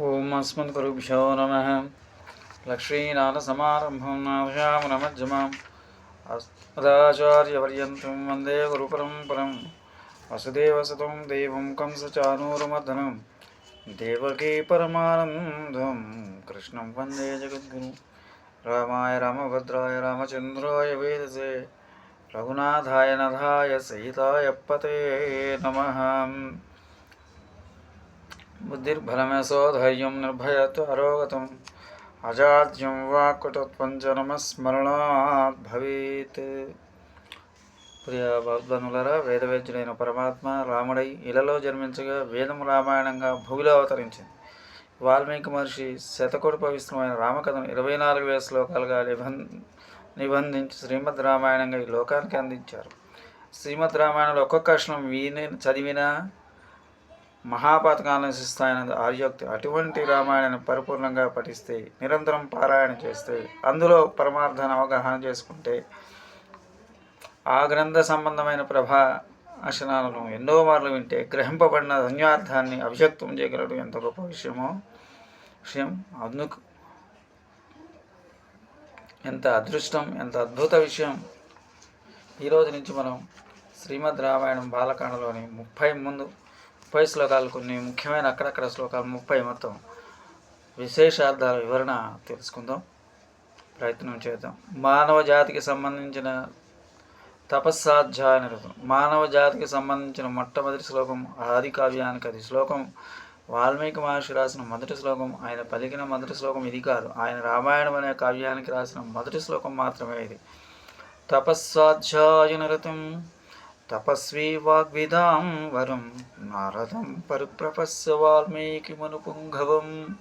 ओम अस्मत्कुरुभ्यो नम। लक्ष्मीनाथसमारम्भं नादशामनमज्जमाम् अस्मदाचार्यपर्यन्तं वंदे गुरुपरम्परं वसुदेवसुतं देवं कंसचानूरुमर्दनं। देवकी परमानन्दं। कृष्णं वंदे जगद्गुरुं। रामाय रामभद्राय रामचन्द्राय वेदसे। रघुनाथाय नधाय सहिताय पते नमः। నమః బుద్ధిర్బలమేసో ధైర్యం నిర్భయత్వ అరోగతం అజాడ్యం వాక్కుటత్వంజనమస్మరణాత్ భవేత్ ప్రియ భగవద్బంధులరా వేదవేద్యుడైన పరమాత్మ రాముడై ఇలలో జన్మించగా వేదము రామాయణంగా భూమిలో అవతరించింది. వాల్మీకి మహర్షి శతకోటి పవిత్రమైన రామకథను ఇరవై నాలుగు వేల శ్లోకాలుగా నిబం నిబంధించి శ్రీమద్ రామాయణంగా ఈ లోకానికి అందించారు. శ్రీమద్ రామాయణంలో ఒక్కొక్క అక్షరం విని చదివినా మహాపాతకాలను నశిస్తాయన్నది ఆర్యోక్తి అటువంటి రామాయణాన్ని పరిపూర్ణంగా పఠిస్తే నిరంతరం పారాయణ చేస్తే అందులో పరమార్థాన్ని అవగాహన చేసుకుంటే ఆ గ్రంథ సంబంధమైన ప్రభా అశనాలను ఎన్నో మార్లు వింటే గ్రహింపబడిన ధన్యార్థాన్ని అభిషక్తం చేయగలడు ఎంత గొప్ప విషయమో విషయం. అందుకు ఎంత అదృష్టం ఎంత అద్భుత విషయం. ఈరోజు నుంచి మనం శ్రీమద్ రామాయణం బాలకాండలోని ముప్పై ముందు ముప్పై శ్లోకాలు కొన్ని ముఖ్యమైన అక్కడక్కడ శ్లోకాలు ముప్పై మొత్తం విశేషార్థాల వివరణ తెలుసుకుందాం. ప్రయత్నం చేద్దాం. మానవ జాతికి సంబంధించిన తపస్సాధ్యాయ నిరతం మానవ జాతికి సంబంధించిన మొట్టమొదటి శ్లోకం ఆది కావ్యానికి అది శ్లోకం. వాల్మీకి మహర్షి రాసిన మొదటి శ్లోకం ఆయన పలికిన మొదటి శ్లోకం ఇది కాదు. ఆయన రామాయణం అనే కావ్యానికి రాసిన మొదటి శ్లోకం మాత్రమే ఇది. తపస్సాధ్యాయ నిరతం తపస్వీ వాగ్విదాం వరం. నారదం పరిప్రపస్య వాల్మీకి మనుపుంగవం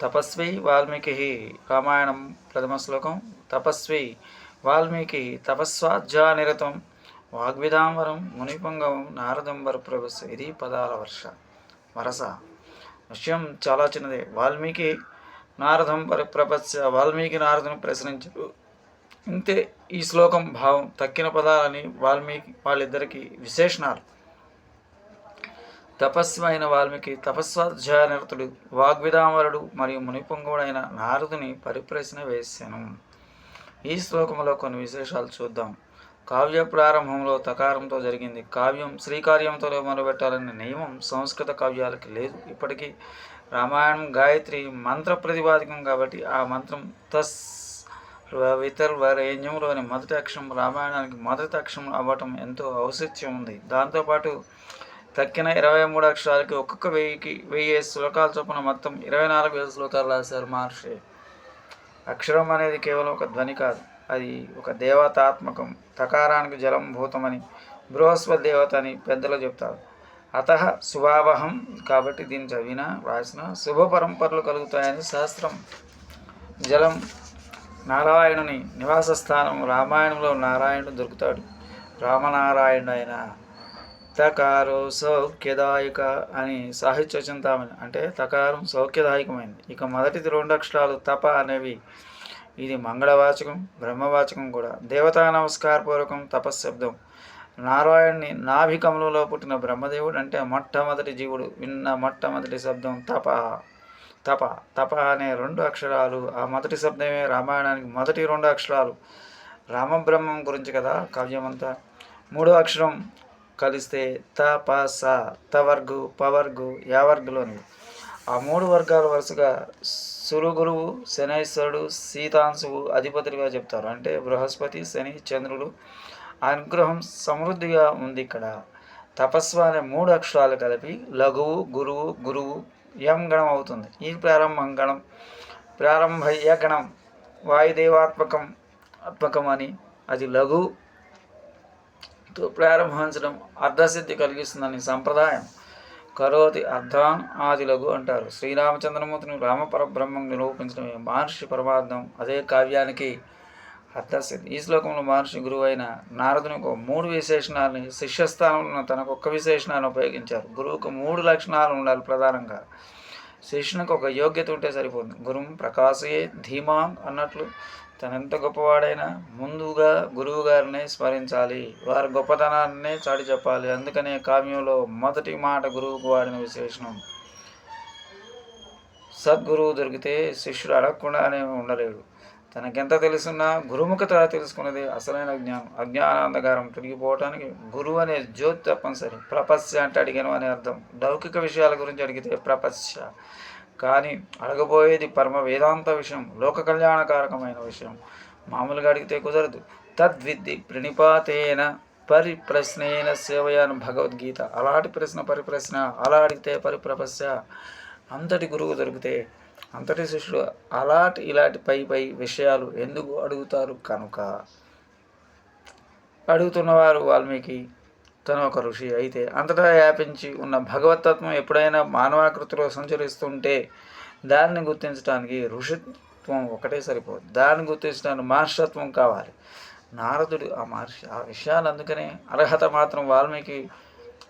తపస్వి వాల్మీకి రామాయణం ప్రథమ శ్లోకం. తపస్వి వాల్మీకి తపస్వాధ్యానిరతం వాగ్విదాంబరం మునిపుంగవం నారదం వరప్రభస్ ఇది పదాల వర్ష వరస. విషయం చాలా చిన్నదే. వాల్మీకి నారదం పరిప్రపస్య వాల్మీకి నారదును ప్రశ్నించారు. ఇంతే ఈ శ్లోకం భావం తక్కిన పదాలని వాల్మీకి వాళ్ళిద్దరికీ విశేషణాలు. తపస్సు అయిన వాల్మీకి తపస్వాధ్యాయనరుతుడు వాగ్విదామరుడు మరియు మునిపొంగుడైన నారదుని పరిప్రశ్న వేశాను ఈ శ్లోకంలో కొన్ని విశేషాలు చూద్దాం. కావ్య ప్రారంభంలో తకారంతో జరిగింది. కావ్యం శ్రీకార్యంతో మొదలుపెట్టాలనే నియమం సంస్కృత కావ్యాలకి లేదు. ఇప్పటికీ రామాయణం గాయత్రి మంత్ర ప్రతిపాదికం కాబట్టి ఆ మంత్రం తస్ వితర్వరేణ్యంలోని మొదటి అక్షరం రామాయణానికి మొదటి అక్షరం అవ్వటం ఎంతో ఔచిత్యం ఉంది. దాంతోపాటు తక్కిన ఇరవై మూడు అక్షరాలకి ఒక్కొక్క వెయ్యికి వెయ్యి శ్లోకాల చొప్పున మొత్తం ఇరవై నాలుగు వేల శ్లోకాలు రాశారు మహర్షి. అక్షరం అనేది కేవలం ఒక ధ్వని కాదు అది ఒక దేవతాత్మకం తకారానికి జలం భూతమని బృహస్పతి దేవత అని పెద్దలు చెప్తారు. అత శుభావహం కాబట్టి దీన్ని చదివినా రాసిన శుభ పరంపరలు కలుగుతాయని శాస్త్రం జలం నారాయణుని నివాస స్థానం రామాయణంలో నారాయణుడు దొరుకుతాడు. రామనారాయణుడు అయిన తకారో సౌఖ్యదాయక అని సాహిత్య చింతామణి అంటే తకారం సౌఖ్యదాయకమైంది. ఇక మొదటిది రెండు అక్షరాలు తప అనేవి. ఇది మంగళవాచకం బ్రహ్మవాచకం కూడా. దేవతా నమస్కారపూర్వకం తపశ్శబ్దం. నారాయణ్ణి నాభికమలంలో పుట్టిన బ్రహ్మదేవుడు అంటే మొట్టమొదటి జీవుడు. విన్న మొట్టమొదటి శబ్దం తప. తప తప అనే రెండు అక్షరాలు ఆ మొదటి శబ్దమే రామాయణానికి మొదటి రెండు అక్షరాలు. రామబ్రహ్మం గురించి కదా కావ్యమంతా. మూడో అక్షరం కలిస్తే త ప స తవర్గు పవర్గు యావర్గులోని ఆ మూడు వర్గాల వరుసగా సురుగురువు శనైశ్వరుడు సీతాంశువు అధిపతులుగా చెప్తారు. అంటే బృహస్పతి శని చంద్రుడు. అనుగ్రహం సమృద్ధిగా ఉంది ఇక్కడ. తపస్సు అనే మూడు అక్షరాలు కలిపి లఘువు గురువు గురువు యం గణం అవుతుంది? ఈ ప్రారంభం గణం. ప్రారంభయ్య గణం? వాయుదేవాత్మకం ఆత్మకం అని. అది లఘు. తో ప్రారంభించడం అర్ధసిద్ధి కలిగిస్తుందని సంప్రదాయం. కరోతి అర్ధాన్ ఆదిలగు అంటారు. శ్రీరామచంద్రమూర్తిని రామపరబ్రహ్మం నిరూపించడం మహర్షి పరమార్థం. అదే కావ్యానికి అర్ధసిద్ధి ఈ శ్లోకంలో మహర్షి గురువు అయిన నారదునికి మూడు విశేషణాలని శిష్యస్థానంలో తనకు ఒక్క విశేషణాన్ని ఉపయోగించారు. గురువుకు మూడు లక్షణాలు ఉండాలి ప్రధానంగా. శిష్యునికి ఒక యోగ్యత ఉంటే సరిపోతుంది. గురువు ప్రకాశయే ధీమాన్ అన్నట్లు తనెంత గొప్పవాడైనా ముందుగా గురువు గారినే స్మరించాలి. వారి గొప్పతనాన్నే చాటి చెప్పాలి. అందుకనే కావ్యంలో మొదటి మాట గురువుకు వాడిన విశేషణం. సద్గురువు దొరికితే శిష్యుడు అడగకుండానే ఉండలేడు. తనకెంత తెలుసున్నా గురుముఖత తెలుసుకున్నది అసలైన జ్ఞానం. అజ్ఞానాంధకారం తిరిగిపోవటానికి గురువు అనే జ్యోతి తప్పనిసరి. ప్రపస్య అంటే అడిగాను అనే అర్థం. లౌకిక విషయాల గురించి అడిగితే ప్రపస్య. కానీ అడగబోయేది పరమ వేదాంత విషయం లోక కళ్యాణకారకమైన విషయం. మామూలుగా అడిగితే కుదరదు. తద్విద్ది ప్రణిపాతేన పరిప్రశ్నేన సేవయాను భగవద్గీత. అలాంటి ప్రశ్న పరిప్రశ్న అలా అడిగితే పరిప్రపస్య. అంతటి గురువు దొరికితే అంతటి శిష్యుడు అలాంటి ఇలాంటి పై పై విషయాలు ఎందుకు అడుగుతారు కనుక? అడుగుతున్నవారు వాల్మీకి తను ఒక ఋషి అయితే అంతటా వ్యాపించి ఉన్న భగవతత్వం ఎప్పుడైనా మానవాకృతిలో సంచరిస్తుంటే దాన్ని గుర్తించడానికి ఋషిత్వం ఒకటే సరిపోదు. దాన్ని గుర్తించడానికి మహర్షత్వం కావాలి. నారదుడు ఆ మహర్షి ఆ విషయాలు అందుకనే అర్హత మాత్రం వాల్మీకి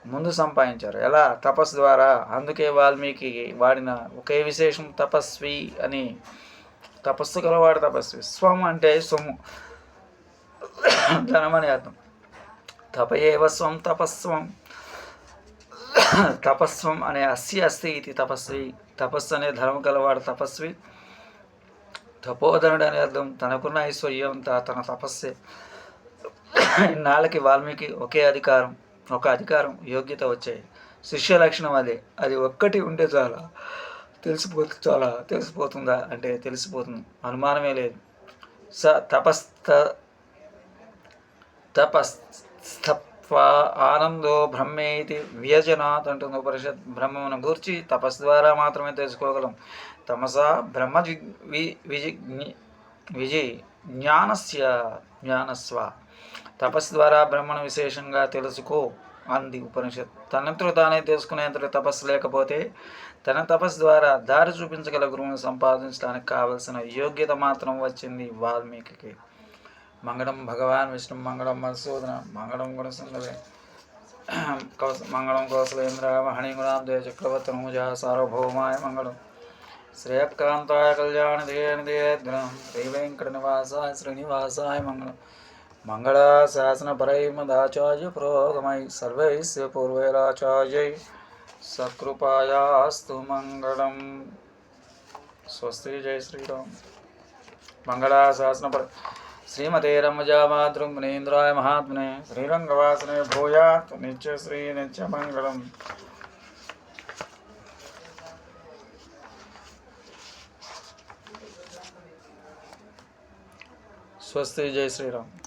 ముందు సంపాదించారు. ఎలా? తపస్సు ద్వారా. అందుకే వాల్మీకి వాడిన ఒకే విశేషం తపస్వి అని. తపస్సు గలవాడు తపస్వి. స్వం అంటే సొమ్ము. ధనం అని అర్థం. తపయేవ స్వం తపస్వం. తపస్వం అనే అస్సి అస్తి ఇది తపస్వి. తపస్సు అనే ధనం గలవాడు తపస్వి. తపోధనుడు అనే అర్థం. తనకున్న ఐశ్వర్యం తన తపస్సే. ఇన్నాళ్ళకి వాల్మీకి ఒకే అధికారం. ఒక అధికారం యోగ్యత వచ్చాయి. శిష్య లక్షణం అదే. అది ఒక్కటి ఉంటే చాలా. తెలిసిపో చాలా తెలిసిపోతుందా? అంటే తెలిసిపోతుంది. అనుమానమే లేదు. స తపస్త తపస్తత్వ ఆనందో బ్రహ్మేతి వ్యజనాత్ అంటుంది ఉపనిషత్. బ్రహ్మమును గూర్చి తపస్సు ద్వారా మాత్రమే తెలుసుకోగలం. తమసా బ్రహ్మ వి విజి విజి జ్ఞానస్య జ్ఞానస్వ. తపస్సు ద్వారా బ్రహ్మను విశేషంగా తెలుసుకో అంది ఉపనిషత్. తనంతలో తానే తెలుసుకునేంత తపస్సు లేకపోతే తన తపస్సు ద్వారా దారి చూపించగల గురువును సంపాదించడానికి కావలసిన యోగ్యత మాత్రం వచ్చింది వాల్మీకి మంగళం భగవాన్ విష్ణు మంగళం మధుసూదన మంగళం గుణసుందరే కౌస మంగళం కౌశలేంద్ర మహణిగుణాం దే చక్రవర్తి నూజా సార్వభౌమాయ మంగళం. శ్రేయకాంతాయ కళ్యాణ దేద్రం శ్రీ వెంకట నివాసాయ శ్రీనివాసాయ మంగళం. मङ्गलाशासनपरैमदाचार्य प्रोगम सर्व पूर्वराचार्य सकृपायास्तु मंगल स्वस्ति, जय श्रीराम। मङ्गलाशासनपर श्रीमते रमजामातृं मुनीन्द्राय महात्मने श्री नित्य मंगल स्वस्ति, जय श्रीराम।